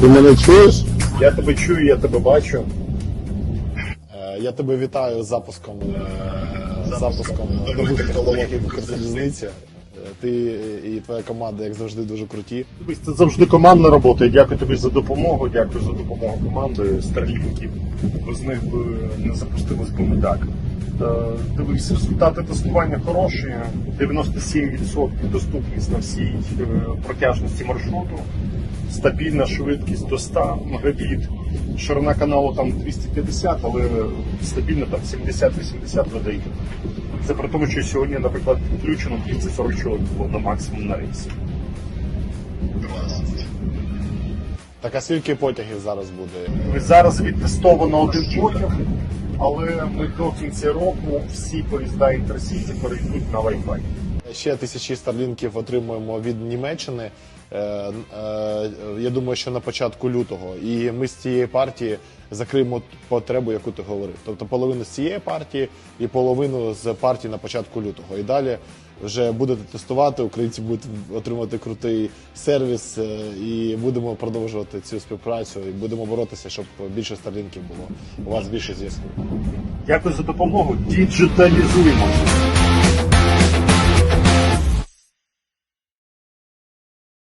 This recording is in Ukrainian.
Ти мене чуєш? Я тебе чую, я тебе бачу. Е, Я тебе вітаю з запуском, е, запуском нових технологій в Укрзалізниці. Е, Ти і твоя команда, як завжди, дуже круті. Дивись, Це завжди командна робота. і Дякую тобі за допомогу. Дякую за допомогу команди Starlink. Без них би не запустилось би ми так. Дивись, результати тестування хороші. 97% доступність на всій протяжності маршруту. Стабільна швидкість до 100 Мбіт. Ширина каналу там 250, але стабільно там 70-80 видає. Це при тому, що сьогодні, наприклад, включено 30-40 чоловік було на максимум на рейсі. Так а скільки потягів зараз буде? Зараз відтестовано один потяг, але ми до кінця року всі поїзда інтерсіті перейдуть на Wi-Fi. Ще тисячі старлінків отримуємо від Німеччини. Е, е, Я думаю, що на початку лютого. І ми з цієї партії закриємо потребу, яку ти говорив. Тобто половину з цієї партії і половину з партії на початку лютого. І далі вже будете тестувати, українці будуть отримувати крутий сервіс, е, і будемо продовжувати цю співпрацю. І будемо боротися, щоб більше старлінків було. У вас більше зв'язку. Дякую за допомогу. Діджиталізуємо.